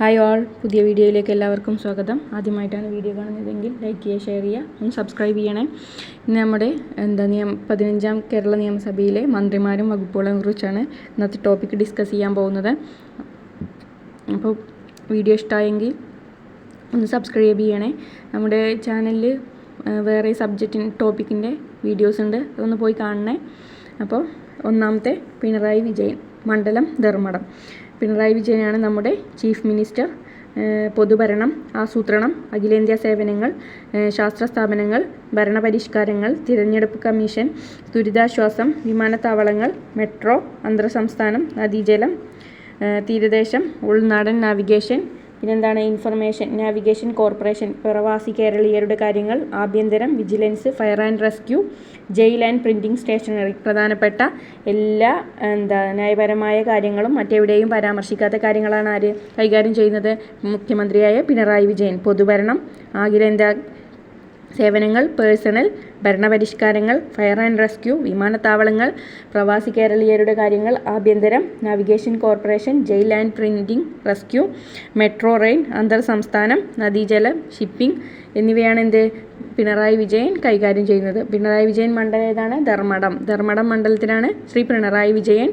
Hi all പുതിയ വീഡിയോയിലേക്ക് എല്ലാവർക്കും സ്വാഗതം. ആദ്യമായിട്ടാണ് വീഡിയോ കാണുന്നതെങ്കിൽ ലൈക്ക് ചെയ്യുക ഷെയർ ചെയ്യുക ഒന്ന് സബ്സ്ക്രൈബ് ചെയ്യണേ. ഇന്ന് നമ്മുടെ എന്താ നിയമ പതിനഞ്ചാം കേരള നിയമസഭയിലെ മന്ത്രിമാരും വകുപ്പുകളെയും കുറിച്ചാണ് ഇന്നത്തെ ടോപ്പിക്ക് ഡിസ്കസ് ചെയ്യാൻ പോകുന്നത്. അപ്പോൾ വീഡിയോ ഇഷ്ടമായെങ്കിൽ ഒന്ന് സബ്സ്ക്രൈബ് ചെയ്യണേ. നമ്മുടെ ചാനലിൽ വേറെ സബ്ജക്റ്റിൻ ടോപ്പിക്കിന്റെ വീഡിയോസ് ഉണ്ട്. അതൊന്ന് പോയി കാണണേ. അപ്പോൾ ഒന്നാമത്തെ പിണറായി വിജയൻ മണ്ഡലം ധർമ്മടം. പിണറായി വിജയനാണ് നമ്മുടെ ചീഫ് മിനിസ്റ്റർ. പൊതുഭരണം ആസൂത്രണം അഖിലേന്ത്യാ സേവനങ്ങൾ ശാസ്ത്ര സ്ഥാപനങ്ങൾ ഭരണപരിഷ്കാരങ്ങൾ തിരഞ്ഞെടുപ്പ് കമ്മീഷൻ ദുരിതാശ്വാസം വിമാനത്താവളങ്ങൾ മെട്രോ അന്തർ സംസ്ഥാനം നദീജലം തീരദേശം ഉൾനാടൻ നാവിഗേഷൻ പിന്നെന്താണ് ഇൻഫർമേഷൻ നാവിഗേഷൻ കോർപ്പറേഷൻ പ്രവാസി കേരളീയരുടെ കാര്യങ്ങൾ ആഭ്യന്തരം vigilance fire and rescue jail and printing stationery പ്രധാനപ്പെട്ട എല്ലാ എന്താ ന്യായപരമായ കാര്യങ്ങളും മറ്റെവിടെയും പരാമർശിക്കാത്ത കാര്യങ്ങളാണ് ആര് കൈകാര്യം ചെയ്യുന്നത്? മുഖ്യമന്ത്രിയായ പിണറായി വിജയൻ. പൊതുഭരണം അഖിലേന്ത്യാ സേവനങ്ങൾ പേഴ്സണൽ ഭരണപരിഷ്കാരങ്ങൾ ഫയർ ആൻഡ് റെസ്ക്യൂ വിമാനത്താവളങ്ങൾ പ്രവാസി കേരളീയരുടെ കാര്യങ്ങൾ ആഭ്യന്തരം navigation corporation jail and printing rescue metro rail അന്തർ സംസ്ഥാനം നദീജലം ഷിപ്പിംഗ് എന്നിവയാണ് എന്ത് പിണറായി വിജയൻ കൈകാര്യം ചെയ്യുന്നത്. പിണറായി വിജയൻ മണ്ഡലം ഏതാണ്? ധർമ്മടം. ധർമ്മടം മണ്ഡലത്തിലാണ് ശ്രീ പിണറായി വിജയൻ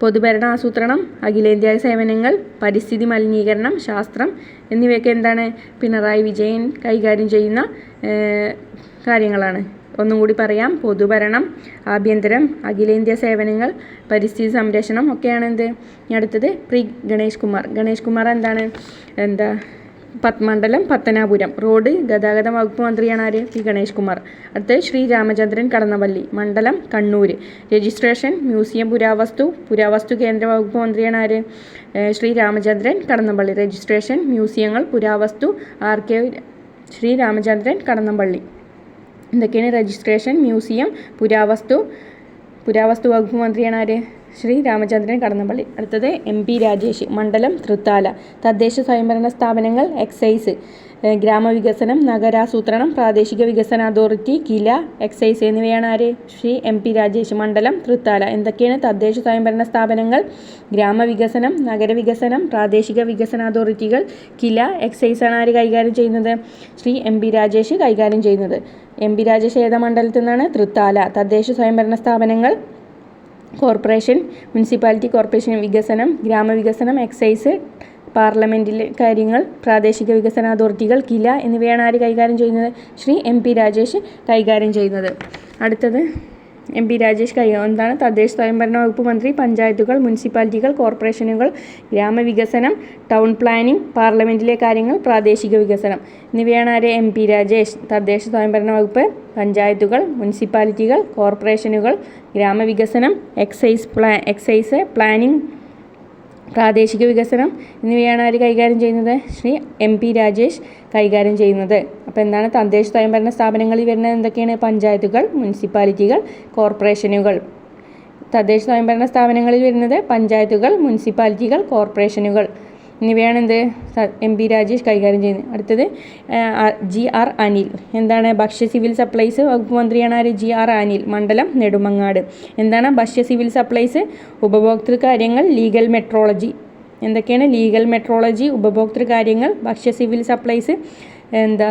പൊതുഭരണ ആസൂത്രണം അഖിലേന്ത്യാ സേവനങ്ങൾ പരിസ്ഥിതി മലിനീകരണം ശാസ്ത്രം എന്നിവയൊക്കെ എന്താണ്? പിണറായി വിജയൻ കൈകാര്യം ചെയ്യുന്ന കാര്യങ്ങളാണ്. ഒന്നും കൂടി പറയാം. പൊതുഭരണം ആഭ്യന്തരം അഖിലേന്ത്യാ സേവനങ്ങൾ പരിസ്ഥിതി സംരക്ഷണം ഒക്കെയാണ് എന്ത്? അടുത്തത് പ്രി ഗണേഷ് കുമാർ. ഗണേഷ് കുമാർ എന്താണ്? എന്താ? പത് മണ്ഡലം പത്തനാപുരം. റോഡ് ഗതാഗത വകുപ്പ് മന്ത്രിയാണ് ആര്? പി. ഗണേഷ് കുമാർ. അടുത്ത ശ്രീ രാമചന്ദ്രൻ കടന്നപ്പള്ളി മണ്ഡലം കണ്ണൂർ രജിസ്ട്രേഷൻ മ്യൂസിയം പുരാവസ്തു പുരാവസ്തു കേന്ദ്ര വകുപ്പ് മന്ത്രിയാണ് ആര്? ശ്രീ രാമചന്ദ്രൻ കടന്നപ്പള്ളി. രജിസ്ട്രേഷൻ മ്യൂസിയങ്ങൾ പുരാവസ്തു ആർക്കൈവ് ശ്രീ രാമചന്ദ്രൻ കടന്നപ്പള്ളി. എന്തൊക്കെയാണ് രജിസ്ട്രേഷൻ മ്യൂസിയം പുരാവസ്തു? പുരാവസ്തു വകുപ്പ് മന്ത്രിയാണ് ആര്? ശ്രീ രാമചന്ദ്രൻ കടന്നപ്പള്ളി. അടുത്തത് എം പി രാജേഷ് മണ്ഡലം തൃത്താല. തദ്ദേശ സ്വയംഭരണ സ്ഥാപനങ്ങൾ എക്സൈസ്. ഗ്രാമവികസനം നഗരാസൂത്രണം പ്രാദേശിക വികസന അതോറിറ്റി കില എക്സൈസ് എന്നിവയാണ് ആര്? ശ്രീ എം പി രാജേഷ് മണ്ഡലം തൃത്താല. എന്തൊക്കെയാണ് തദ്ദേശ സ്വയംഭരണ സ്ഥാപനങ്ങൾ? ഗ്രാമവികസനം നഗരവികസനം പ്രാദേശിക വികസന അതോറിറ്റികൾ കില എക്സൈസ് ആണ് ആര് കൈകാര്യം ചെയ്യുന്നത്? ശ്രീ എം പി രാജേഷ് കൈകാര്യം ചെയ്യുന്നത്. എം പി രാജേഷ് ഏത മണ്ഡലത്തിൽ നിന്നാണ്? തൃത്താല. തദ്ദേശ സ്വയംഭരണ സ്ഥാപനങ്ങൾ കോർപ്പറേഷൻ മുനിസിപ്പാലിറ്റി കോർപ്പറേഷൻ വികസനം ഗ്രാമവികസനം എക്സൈസ് പാർലമെന്റിലെ കാര്യങ്ങൾ പ്രാദേശിക വികസന അതോറിറ്റികൾ കില എന്നിവയാണ് ആര് കൈകാര്യം ചെയ്യുന്നത്? ശ്രീ എം പി രാജേഷ് കൈകാര്യം ചെയ്യുന്നത്. അടുത്തത് എം പി രാജേഷ് കൈ എന്താണ്? തദ്ദേശ സ്വയംഭരണ വകുപ്പ് മന്ത്രി പഞ്ചായത്തുകൾ മുനിസിപ്പാലിറ്റികൾ കോർപ്പറേഷനുകൾ ഗ്രാമവികസനം ടൗൺ പ്ലാനിംഗ് പാർലമെന്റിലെ കാര്യങ്ങൾ പ്രാദേശിക വികസനം. എന്നിവയാണ് ആരെ? M P Rajesh. തദ്ദേശ സ്വയംഭരണ വകുപ്പ് പഞ്ചായത്തുകൾ മുനിസിപ്പാലിറ്റികൾ കോർപ്പറേഷനുകൾ ഗ്രാമവികസനം എക്സൈസ് പ്ലാ എക്സൈസ് പ്ലാനിംഗ് പ്രാദേശിക വികസനം. എന്നിവയാണ് ആര് കൈകാര്യം ചെയ്യുന്നത്? ശ്രീ എം പി രാജേഷ് കൈകാര്യം ചെയ്യുന്നത്. അപ്പോൾ എന്താണ് തദ്ദേശ സ്വയംഭരണ സ്ഥാപനങ്ങളിൽ വരുന്നത് എന്തൊക്കെയാണ് പഞ്ചായത്തുകൾ മുനിസിപ്പാലിറ്റികൾ കോർപ്പറേഷനുകൾ? തദ്ദേശ സ്വയംഭരണ സ്ഥാപനങ്ങളിൽ വരുന്നത് പഞ്ചായത്തുകൾ മുനിസിപ്പാലിറ്റികൾ കോർപ്പറേഷനുകൾ. എന്നിവയാണ് എന്ത്? എം പി രാജേഷ് കൈകാര്യം ചെയ്യുന്നത്. അടുത്തത് ജി ആർ അനിൽ. എന്താണ് ഭക്ഷ്യ സിവിൽ സപ്ലൈസ് വകുപ്പ് മന്ത്രിയാണ് ആര്? G R Anil. മണ്ഡലം നെടുമങ്ങാട്. എന്താണ് ഭക്ഷ്യ സിവിൽ സപ്ലൈസ്? ഉപഭോക്തൃ കാര്യങ്ങൾ ലീഗൽ മെട്രോളജി. എന്തൊക്കെയാണ് ലീഗൽ മെട്രോളജി ഉപഭോക്തൃ കാര്യങ്ങൾ ഭക്ഷ്യ സിവിൽ സപ്ലൈസ് എന്താ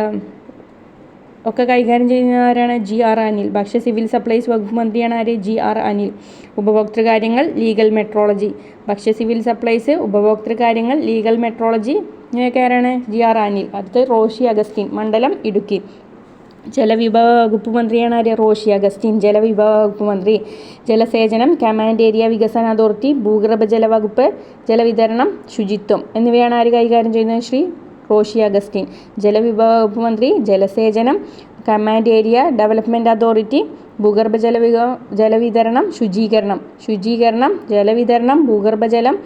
ഒക്കെ കൈകാര്യം ചെയ്യുന്ന ആരാണ്? G R Anil. ഭക്ഷ്യ സിവിൽ സപ്ലൈസ് വകുപ്പ് മന്ത്രിയാണ് ആര്? G R Anil. ഉപഭോക്തൃ കാര്യങ്ങൾ ലീഗൽ മെട്രോളജി. ഭക്ഷ്യ സിവിൽ സപ്ലൈസ് ഉപഭോക്തൃ കാര്യങ്ങൾ ലീഗൽ മെട്രോളജി. ഇങ്ങനെയൊക്കെ ആരാണ്? G R Anil. അടുത്ത് റോഷി അഗസ്റ്റിൻ മണ്ഡലം ഇടുക്കി. ജലവിഭവ വകുപ്പ് മന്ത്രിയാണ് ആര്? റോഷി അഗസ്റ്റിൻ. ജലവിഭവ വകുപ്പ് മന്ത്രി. ജലസേചനം കമാൻഡ് ഏരിയ വികസന അതോറിറ്റി ഭൂഗർഭജല വകുപ്പ് ജലവിതരണം ശുചിത്വം. എന്നിവയാണ് ആര് കൈകാര്യം ചെയ്യുന്നത് ശ്രീ? റോഷി അഗസ്റ്റിൻ. ജലവിഭവ വകുപ്പ് മന്ത്രി ജലസേചനം കമാൻഡ് ഏരിയ ഡെവലപ്മെന്റ് അതോറിറ്റി ഭൂഗർഭ ജലവിതരണം ശുചീകരണം. ശുചീകരണം ജലവിതരണം ഭൂഗർഭജലം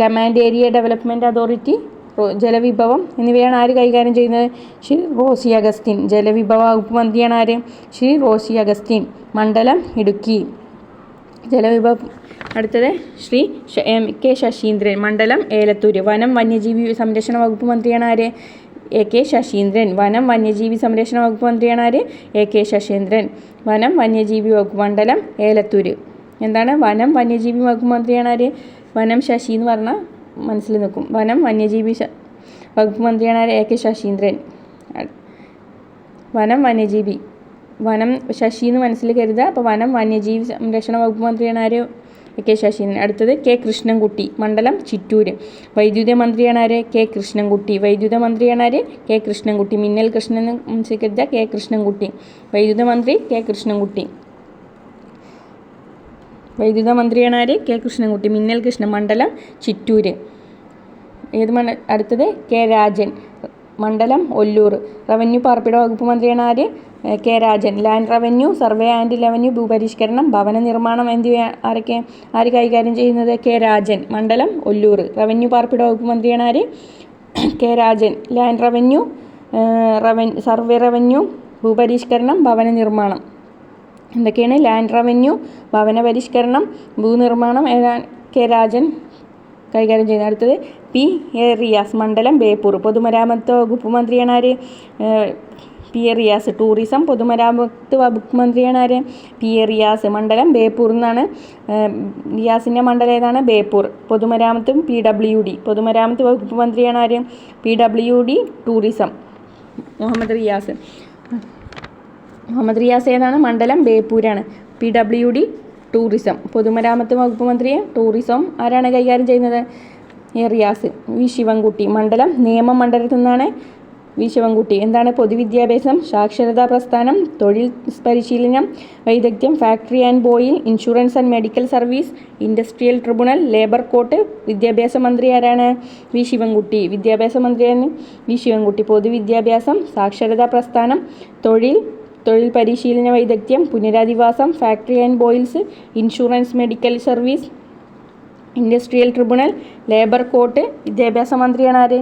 കമാൻഡ് ഏരിയ ഡെവലപ്മെന്റ് അതോറിറ്റി ജലവിഭവം എന്നിവയാണ് ആര് കൈകാര്യം ചെയ്യുന്നത്? ശ്രീ റോസി അഗസ്റ്റിൻ. ജലവിഭവ വകുപ്പ് മന്ത്രിയാണ് ആര്? ശ്രീ റോസി അഗസ്റ്റിൻ. മണ്ഡലം ഇടുക്കി. ജലവിഭവ. അടുത്തത് ശ്രീ എം കെ ശശീന്ദ്രൻ മണ്ഡലം ഏലത്തൂര്. വനം വന്യജീവി സംരക്ഷണ വകുപ്പ് മന്ത്രിയാണ് ആര്? A K Saseendran. വനം വന്യജീവി സംരക്ഷണ വകുപ്പ് മന്ത്രിയാണ് ആര്? A K Saseendran. വനം വന്യജീവി വകുപ്പ് മണ്ഡലം ഏലത്തൂര്. എന്താണ്? വനം വന്യജീവി വകുപ്പ് മന്ത്രിയാണ് ആര്? വനം ശശി എന്ന് പറഞ്ഞാൽ മനസ്സിൽ നിൽക്കും. വനം വന്യജീവി വകുപ്പ് മന്ത്രിയാണ് എ കെ ശശീന്ദ്രൻ. വനം വന്യജീവി വനം ശശി എന്ന് മനസ്സിൽ കരുതുക. അപ്പോൾ വനം വന്യജീവി സംരക്ഷണ വകുപ്പ് മന്ത്രിയാണ് ആര്? കെ ശശീന്ദ്രൻ അടുത്തത് കെ കൃഷ്ണൻകുട്ടി മണ്ഡലം ചിറ്റൂര്. വൈദ്യുത മന്ത്രിയാണ് ആര്? കെ കൃഷ്ണൻകുട്ടി. വൈദ്യുത മന്ത്രിയാണ് ആര്? കെ കൃഷ്ണൻകുട്ടി. മിന്നൽ കൃഷ്ണൻ എന്ന് മനസ്സിൽ കരുതുക. കെ കൃഷ്ണൻകുട്ടി. വൈദ്യുത മന്ത്രി കെ കൃഷ്ണൻകുട്ടി. വൈദ്യുത മന്ത്രിയാണ് ആര്? കെ കൃഷ്ണൻകുട്ടി. മിന്നൽ കൃഷ്ണൻ മണ്ഡലം ചിറ്റൂര്. ഏത് മണ്ഡ അടുത്തത് കെ രാജൻ. മണ്ഡലം ഒല്ലൂർ. റവന്യൂ പാർപ്പിട വകുപ്പ് മന്ത്രിയാണ് ആര്? K Rajan. Land revenue survey and revenue ഭൂപരിഷ്കരണം ഭവന നിർമ്മാണം എന്നിവ ആരൊക്കെ ആര് കൈകാര്യം ചെയ്യുന്നത്? കെ രാജൻ. മണ്ഡലം ഒല്ലൂർ. റവന്യൂ പാർപ്പിട വകുപ്പ് മന്ത്രിയാണ് ആര്? K Rajan. Land revenue റവൻ survey revenue ഭൂപരിഷ്കരണം ഭവന നിർമ്മാണം. എന്തൊക്കെയാണ്? ലാൻഡ് റവന്യൂ ഭവന പരിഷ്കരണം ഭൂനിർമ്മാണം ഏതാ കെ രാജൻ കൈകാര്യം ചെയ്യുന്നത്. അടുത്തത് പി എ റിയാസ് മണ്ഡലം ബേപ്പൂർ പൊതുമരാമത്ത് വകുപ്പ് മന്ത്രിയാണ് ആര് പി എ റിയാസ് ടൂറിസം പൊതുമരാമത്ത് വകുപ്പ് മന്ത്രിയാണ് ആര് പി എ റിയാസ് മണ്ഡലം ബേപ്പൂർ എന്നാണ്. റിയാസിന്റെ മണ്ഡലം ഏതാണ്? ബേപ്പൂർ പൊതുമരാമത്തും പി ഡബ്ല്യു ഡി. പൊതുമരാമത്ത് വകുപ്പ് മന്ത്രിയാണ് ആര് P W D tourism. Muhammad Riyas. Muhammad Riyas ഏതാണ്? മണ്ഡലം ബേപ്പൂരാണ് പി ഡബ്ല്യു ഡി ടൂറിസം. പൊതുമരാമത്ത് വകുപ്പ് മന്ത്രിയെ ടൂറിസം ആരാണ് കൈകാര്യം ചെയ്യുന്നത്? റിയാസ് വി ശിവൻകുട്ടി. മണ്ഡലം നിയമ മണ്ഡലത്തിൽ നിന്നാണ് വി ശിവൻകുട്ടി. എന്താണ് പൊതുവിദ്യാഭ്യാസം? സാക്ഷരതാ പ്രസ്ഥാനം തൊഴിൽ പരിശീലനം വൈദഗ്ധ്യം factory and boil insurance and medical service industrial tribunal labour court. വിദ്യാഭ്യാസ മന്ത്രി ആരാണ്? വി ശിവൻകുട്ടി. വിദ്യാഭ്യാസ മന്ത്രിയാണ് വി ശിവൻകുട്ടി. പൊതുവിദ്യാഭ്യാസം സാക്ഷരതാ പ്രസ്ഥാനം തൊഴിൽ തൊഴിൽ പരിശീലന വൈദഗ്ധ്യം പുനരധിവാസം factory and boils insurance medical service industrial tribunal labour court വിദ്യാഭ്യാസ മന്ത്രിയാണ് ആര്?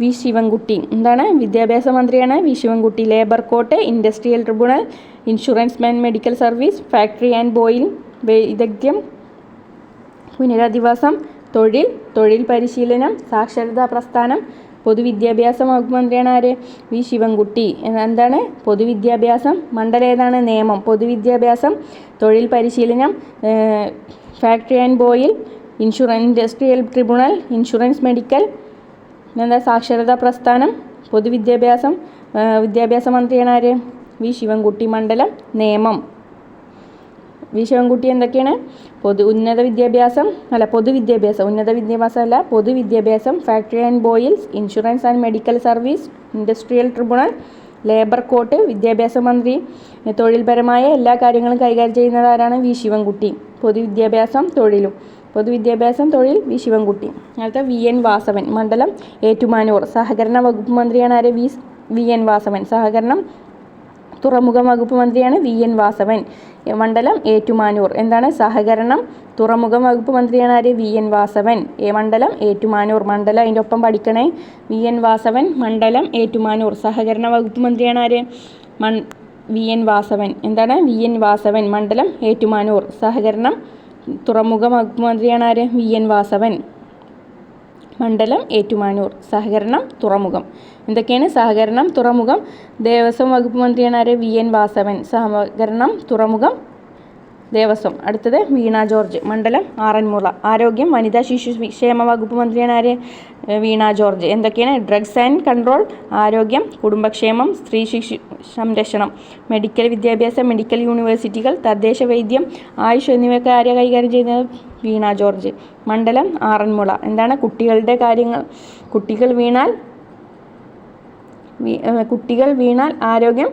വി ശിവൻകുട്ടി. എന്താണ്? വിദ്യാഭ്യാസ മന്ത്രിയാണ് V Sivankutty. Labour court industrial tribunal insurance man medical service factory and boil വൈദഗ്ധ്യം പുനരധിവാസം തൊഴിൽ തൊഴിൽ പരിശീലനം സാക്ഷരതാ പ്രസ്ഥാനം പൊതുവിദ്യാഭ്യാസ വകുപ്പ് മന്ത്രിയാണ് ആര്? വി ശിവൻകുട്ടി. എന്താണ്? പൊതുവിദ്യാഭ്യാസം മണ്ഡലം ഏതാണ്? നിയമം. പൊതുവിദ്യാഭ്യാസം തൊഴിൽ പരിശീലനം factory and boil insurance industrial tribunal insurance medical എന്താ സാക്ഷരതാ പ്രസ്ഥാനം പൊതുവിദ്യാഭ്യാസം വിദ്യാഭ്യാസ മന്ത്രിയാണ് ആര്? വി ശിവൻകുട്ടി മണ്ഡലം നിയമം വി ശിവൻകുട്ടി എന്തൊക്കെയാണ്? പൊതു ഉന്നത വിദ്യാഭ്യാസം അല്ല പൊതുവിദ്യാഭ്യാസം ഉന്നത വിദ്യാഭ്യാസം അല്ല പൊതുവിദ്യാഭ്യാസം factory and boils insurance and medical service industrial tribunal labour court വിദ്യാഭ്യാസ മന്ത്രി തൊഴിൽപരമായ എല്ലാ കാര്യങ്ങളും കൈകാര്യം ചെയ്യുന്നതാരാണ് വി ശിവൻകുട്ടി. പൊതുവിദ്യാഭ്യാസം തൊഴിലും. പൊതുവിദ്യാഭ്യാസം തൊഴിൽ വി. ശിവൻകുട്ടി. അടുത്ത വി. എൻ. വാസവൻ മണ്ഡലം ഏറ്റുമാനൂർ. സഹകരണ വകുപ്പ് മന്ത്രിയാണ് ആര്? വി. വി. എൻ. വാസവൻ. സഹകരണം തുറമുഖ വകുപ്പ് മന്ത്രിയാണ് വി. എൻ. വാസവൻ. മണ്ഡലം ഏറ്റുമാനൂർ. എന്താണ്? സഹകരണം തുറമുഖ വകുപ്പ് മന്ത്രിയാണ് ആര്? വി. എൻ. വാസവൻ. എ മണ്ഡലം ഏറ്റുമാനൂർ. മണ്ഡലം അതിന്റെ ഒപ്പം പഠിക്കണേ. വി. എൻ. വാസവൻ മണ്ഡലം ഏറ്റുമാനൂർ. സഹകരണ വകുപ്പ് മന്ത്രിയാണ് ആര്? മൺ വി. എൻ. വാസവൻ. എന്താണ്? വി. എൻ. വാസവൻ. മണ്ഡലം ഏറ്റുമാനൂർ. സഹകരണം തുറമുഖ മന്ത്രിയാണ് ആര് വി എൻ വാസവൻ. മണ്ഡലം ഏറ്റുമാനൂർ. സഹകരണം തുറമുഖം. എന്തൊക്കെയാണ് സഹകരണം തുറമുഖം? ദേവസ്വം വകുപ്പ് മന്ത്രിയാണ് ആര് വി എൻ വാസവൻ. സഹകരണം തുറമുഖം ദേവസ്വം. അടുത്തത് വീണ ജോർജ് മണ്ഡലം ആറന്മുള. ആരോഗ്യം വനിതാ ശിശു ക്ഷേമ വകുപ്പ് മന്ത്രിയാണ് ആര്? വീണ ജോർജ്. എന്തൊക്കെയാണ്? ഡ്രഗ്സ് ആൻഡ് കൺട്രോൾ ആരോഗ്യം കുടുംബക്ഷേമം സ്ത്രീ ശിശു സംരക്ഷണം മെഡിക്കൽ വിദ്യാഭ്യാസം മെഡിക്കൽ യൂണിവേഴ്സിറ്റികൾ തദ്ദേശ വൈദ്യം ആയുഷ് എന്നിവയൊക്കെ ആരെ കൈകാര്യം ചെയ്യുന്നത്? വീണ ജോർജ്. മണ്ഡലം ആറന്മുള. എന്താണ് കുട്ടികളുടെ കാര്യങ്ങൾ? കുട്ടികൾ വീണാൽ കുട്ടികൾ വീണാൽ ആരോഗ്യം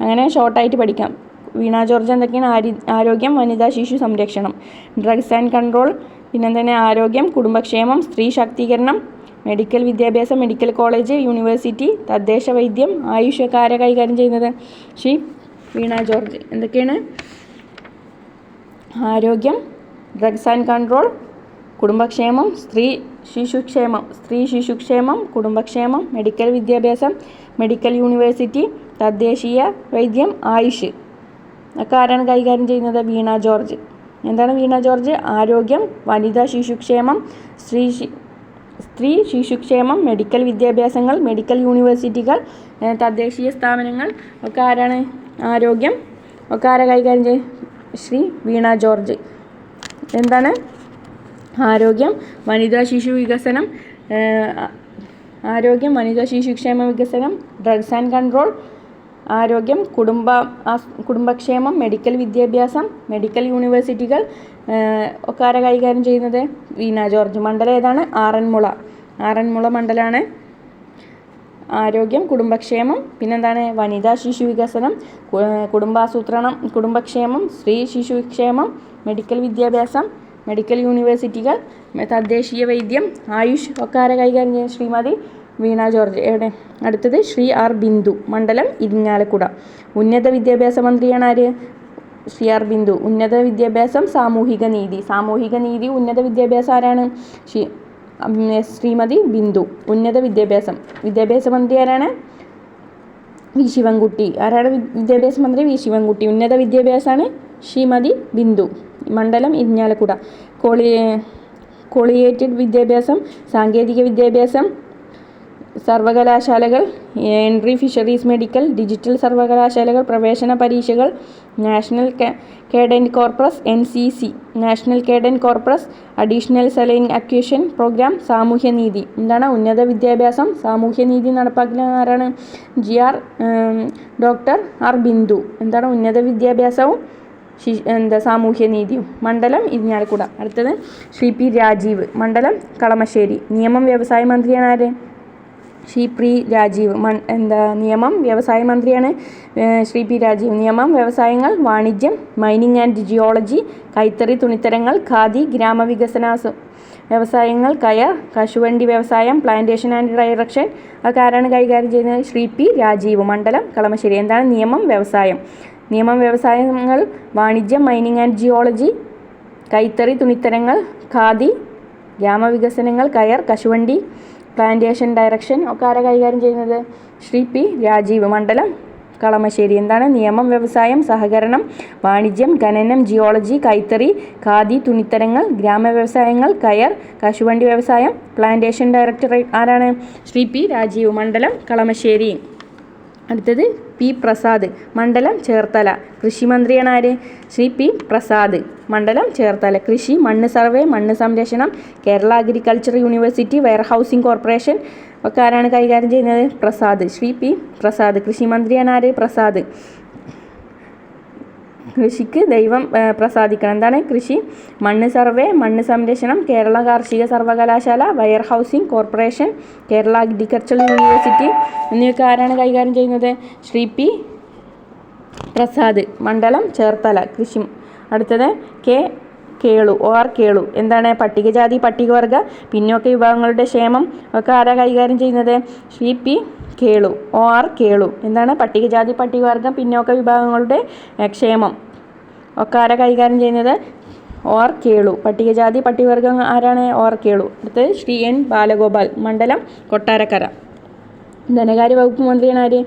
അങ്ങനെ ഷോർട്ടായിട്ട് പഠിക്കാം. വീണ ജോർജ് എന്തൊക്കെയാണ് ആരി ആരോഗ്യം വനിതാ ശിശു സംരക്ഷണം. ഡ്രഗ്സ് ആൻഡ് കൺട്രോൾ പിന്നെ തന്നെ ആരോഗ്യം കുടുംബക്ഷേമം സ്ത്രീ ശാക്തീകരണം മെഡിക്കൽ വിദ്യാഭ്യാസം മെഡിക്കൽ കോളേജ് യൂണിവേഴ്സിറ്റി തദ്ദേശ വൈദ്യം ആയുഷ് ഒക്കെ ആരാ കൈകാര്യം ചെയ്യുന്നത്. ശ്രീ വീണ ജോർജ് എന്തൊക്കെയാണ്? ആരോഗ്യം ഡ്രഗ്സ് ആൻഡ് കൺട്രോൾ കുടുംബക്ഷേമം സ്ത്രീ ശിശുക്ഷേമം സ്ത്രീ ശിശുക്ഷേമം കുടുംബക്ഷേമം മെഡിക്കൽ വിദ്യാഭ്യാസം മെഡിക്കൽ യൂണിവേഴ്സിറ്റി തദ്ദേശീയ വൈദ്യം ആയുഷ്. ഒക്കെ ആരാണ് കൈകാര്യം ചെയ്യുന്നത്? വീണ ജോർജ്. എന്താണ് വീണ ജോർജ്? ആരോഗ്യം വനിതാ ശിശുക്ഷേമം സ്ത്രീ സ്ത്രീ ശിശുക്ഷേമം മെഡിക്കൽ വിദ്യാഭ്യാസങ്ങൾ മെഡിക്കൽ യൂണിവേഴ്സിറ്റികൾ തദ്ദേശീയ സ്ഥാപനങ്ങൾ ഒക്കെ ആരാണ്? ആരോഗ്യം. ഒക്കെ ആരാ കൈകാര്യം ചെയ്യും ശ്രീ വീണ ജോർജ്. എന്താണ്? ആരോഗ്യം വനിതാ ശിശു വികസനം ആരോഗ്യം വനിതാ ശിശുക്ഷേമ വികസനം ഡ്രഗ്സ് ആൻഡ് കൺട്രോൾ ആരോഗ്യം കുടുംബ കുടുംബക്ഷേമം മെഡിക്കൽ വിദ്യാഭ്യാസം മെഡിക്കൽ യൂണിവേഴ്സിറ്റികൾ ഒക്കെ ആരാ കൈകാര്യം ചെയ്യുന്നത് വീണ ജോർജ് മണ്ഡലം ഏതാണ്? ആറന്മുള. ആറന്മുള മണ്ഡലമാണ് ആരോഗ്യം കുടുംബക്ഷേമം പിന്നെന്താണ്? വനിതാ ശിശു വികസനം കുടുംബാസൂത്രണം കുടുംബക്ഷേമം സ്ത്രീ ശിശുക്ഷേമം മെഡിക്കൽ വിദ്യാഭ്യാസം മെഡിക്കൽ യൂണിവേഴ്സിറ്റികൾ തദ്ദേശീയ വൈദ്യം ആയുഷ് ഒക്കെ ആരെ കൈകാര്യം ചെയ്യുന്നത് ശ്രീമതി വീണ ജോർജ്. എവിടെ? അടുത്തത് ശ്രീ ആർ ബിന്ദു മണ്ഡലം ഇരിങ്ങാലക്കുട. ഉന്നത വിദ്യാഭ്യാസ മന്ത്രിയാണ് ആര്? ശ്രീ ആർ ബിന്ദു. ഉന്നത വിദ്യാഭ്യാസം സാമൂഹിക നീതി. സാമൂഹിക നീതി ഉന്നത വിദ്യാഭ്യാസം ആരാണ്? ശ്രീ ശ്രീമതി ബിന്ദു. ഉന്നത വിദ്യാഭ്യാസം. വിദ്യാഭ്യാസ മന്ത്രി ആരാണ്? വി ശിവൻകുട്ടി. ആരാണ് വിദ്യാഭ്യാസ മന്ത്രി? വി ശിവൻകുട്ടി. ഉന്നത വിദ്യാഭ്യാസമാണ് ശ്രീമതി ബിന്ദു. മണ്ഡലം ഇരിഞ്ഞാലക്കുട കോളി കോളിയേറ്റഡ് വിദ്യാഭ്യാസം സാങ്കേതിക വിദ്യാഭ്യാസം സർവകലാശാലകൾ എൻട്രി ഫിഷറീസ് മെഡിക്കൽ ഡിജിറ്റൽ സർവകലാശാലകൾ പ്രവേശന പരീക്ഷകൾ national cadet corps N C C national cadet corps additional saline acquisition programme സാമൂഹ്യനീതി എന്താണ് ഉന്നത വിദ്യാഭ്യാസം? സാമൂഹ്യനീതി നടപ്പാക്കുന്ന ആരാണ് G R doctor R Bindu. എന്താണ് ഉന്നത വിദ്യാഭ്യാസവും ശി- എന്താ സാമൂഹ്യനീതിയും മണ്ഡലം ഇരിഞ്ഞാലക്കുട അടുത്തത് ശ്രീ പി രാജീവ്. മണ്ഡലം കളമശ്ശേരി. നിയമം വ്യവസായ മന്ത്രിയാണ് ആര്? ശ്രീ പി രാജീവ് മൺ എന്താ നിയമം? വ്യവസായ മന്ത്രിയാണ് ശ്രീ പി രാജീവ്. നിയമം വ്യവസായങ്ങൾ വാണിജ്യം മൈനിങ് ആൻഡ് ജിയോളജി കൈത്തറി തുണിത്തരങ്ങൾ ഖാദി ഗ്രാമവികസന വ്യവസായങ്ങൾ കയർ കശുവണ്ടി വ്യവസായം പ്ലാന്റേഷൻ ആൻഡ് ഡയറക്ഷൻ. അതൊക്കെ ആരാണ് കൈകാര്യം ചെയ്യുന്നത്? ശ്രീ പി രാജീവ് മണ്ഡലം കളമശ്ശേരി. എന്താണ് നിയമം വ്യവസായം? നിയമം വ്യവസായങ്ങൾ വാണിജ്യം മൈനിങ് ആൻഡ് ജിയോളജി കൈത്തറി തുണിത്തരങ്ങൾ ഖാദി ഗ്രാമവികസനങ്ങൾ കയർ കശുവണ്ടി പ്ലാന്റേഷൻ ഡയറക്ഷൻ ഒക്കെ ആരാ കൈകാര്യം ചെയ്യുന്നത്? ശ്രീ പി രാജീവ് മണ്ഡലം. കളമശ്ശേരി എന്താണ്? നിയമം വ്യവസായം സഹകരണം വാണിജ്യം ഖനനം ജിയോളജി കൈത്തറി ഖാദി തുണിത്തരങ്ങൾ ഗ്രാമവ്യവസായങ്ങൾ കയർ കശുവണ്ടി വ്യവസായം പ്ലാന്റേഷൻ ഡയറക്ടറേറ്റ് ആരാണ്? ശ്രീ പി രാജീവ് മണ്ഡലം കളമശ്ശേരി. അടുത്തത് പി പ്രസാദ് മണ്ഡലം ചേർത്തല. കൃഷിമന്ത്രിയാണ് ആര്? ശ്രീ പി പ്രസാദ് മണ്ഡലം ചേർത്തല. കൃഷി മണ്ണ് സർവേ മണ്ണ് സംരക്ഷണം Kerala agriculture university warehousing corporation ഒക്കെ ആരാണ് കൈകാര്യം ചെയ്യുന്നത്? പ്രസാദ്. ശ്രീ പി പ്രസാദ്. കൃഷിമന്ത്രിയാണ് ആര്? പ്രസാദ്. കൃഷിക്ക് ദൈവം പ്രസാദിക്കണം. എന്താണ് കൃഷി? മണ്ണ് സർവേ മണ്ണ് സംരക്ഷണം കേരള കാർഷിക സർവകലാശാല warehousing corporation Kerala agriculture university എന്നിവയൊക്കെ ആരാണ് കൈകാര്യം ചെയ്യുന്നത്? ശ്രീ പി പ്രസാദ് മണ്ഡലം ചേർത്തല കൃഷി. അടുത്തത് K Kelu O R Kelu. എന്താണ് പട്ടികജാതി പട്ടികവർഗ പിന്നോക്ക വിഭാഗങ്ങളുടെ ക്ഷേമം ഒക്കെ ആരാ കൈകാര്യം ചെയ്യുന്നത്? Shri P Kelu O R Kelu. എന്താണ് പട്ടികജാതി പട്ടികവർഗ പിന്നോക്ക വിഭാഗങ്ങളുടെ ക്ഷേമം ഒക്കെ ആരാ കൈകാര്യം ചെയ്യുന്നത്? O R Kelu. പട്ടികജാതി പട്ടികവർഗം ആരാണ്? O R Kelu. അടുത്തത് ശ്രീ എൻ ബാലഗോപാൽ മണ്ഡലം കൊട്ടാരക്കര. ധനകാര്യ വകുപ്പ് മന്ത്രിയാണ് ആര്?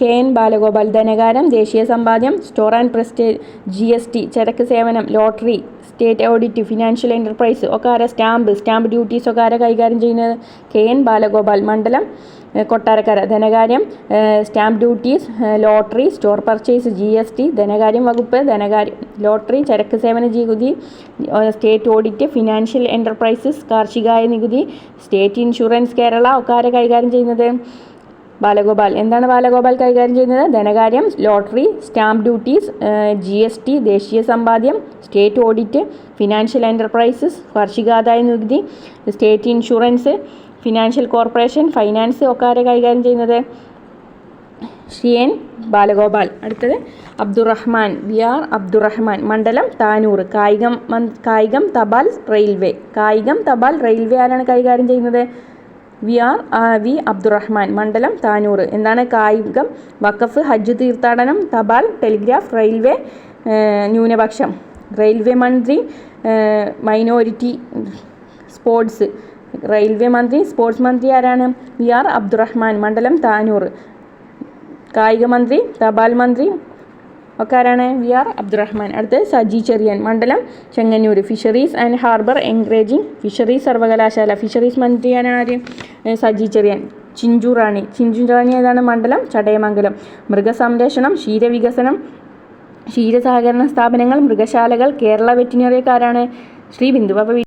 K N Balagopal. ധനകാരം ദേശീയ സമ്പാദ്യം store and purchase G S T ചരക്ക് സേവനം lottery state audit financial enterprise ഒക്കെ ആരാ സ്റ്റാമ്പ് സ്റ്റാമ്പ് ഡ്യൂട്ടീസ് ഒക്കെ ആരാ കൈകാര്യം ചെയ്യുന്നത് കെ എൻ ബാലഗോപാൽ മണ്ഡലം. കൊട്ടാരക്കര. ധനകാര്യം stamp duties lottery store purchase G S T ധനകാര്യം വകുപ്പ് ധനകാര്യം ലോട്ടറി ചരക്ക് സേവന നികുതി സ്റ്റേറ്റ് ഓഡിറ്റ് ഫിനാൻഷ്യൽ എന്റർപ്രൈസസ് കാർഷികായ നികുതി സ്റ്റേറ്റ് ഇൻഷുറൻസ് കേരള ഒക്കെ ആരാ കൈകാര്യം ചെയ്യുന്നത്? ബാലഗോപാൽ. എന്താണ് ബാലഗോപാൽ കൈകാര്യം ചെയ്യുന്നത്? ധനകാര്യം lottery stamp duties G S T ദേശീയ സമ്പാദ്യം സ്റ്റേറ്റ് ഓഡിറ്റ് ഫിനാൻഷ്യൽ എന്റർപ്രൈസസ് കാർഷികാദായ നികുതി state insurance financial corporation finance ഒക്കെ ആരെ കൈകാര്യം ചെയ്യുന്നത് സി എൻ ബാലഗോപാൽ. അടുത്തത് അബ്ദുറഹ്മാൻ വി ആർ അബ്ദുറഹ്മാൻ. മണ്ഡലം താനൂർ കായികം കായികം തപാൽ റെയിൽവേ. കായികം തപാൽ റെയിൽവേ ആരാണ് കൈകാര്യം ചെയ്യുന്നത്? V R V Abdurahiman. മണ്ഡലം താനൂർ എന്താണ് കായികം വഖഫ് ഹജ്ജ് തീർത്ഥാടനം തപാൽ ടെലിഗ്രാഫ് റെയിൽവേ ന്യൂനപക്ഷം? റെയിൽവേ മന്ത്രി മൈനോരിറ്റി സ്പോർട്സ്. റെയിൽവേ മന്ത്രി സ്പോർട്സ് മന്ത്രി ആരാണ്? വി ആർ അബ്ദുറഹ്മാൻ മണ്ഡലം താനൂർ. കായിക മന്ത്രി തപാൽ മന്ത്രി ഒക്കെ ആരാണ്? V R Abdurahman. അടുത്ത് സജി ചെറിയൻ മണ്ഡലം Chengannur. Fisheries and harbour engineering fisheries സർവകലാശാല. ഫിഷറീസ് മന്ത്രിയാണ് ആര്? സജി ചെറിയൻ. ചിഞ്ചു റാണി. ചിഞ്ചു റാണി ഏതാണ്? മണ്ഡലം ചടയമംഗലം. മൃഗസംരക്ഷണം ക്ഷീരവികസനം ക്ഷീരസഹകരണ സ്ഥാപനങ്ങൾ മൃഗശാലകൾ കേരള വെറ്റിനറിക്കാരാണ് ശ്രീ ബിന്ദു അപ്പോൾ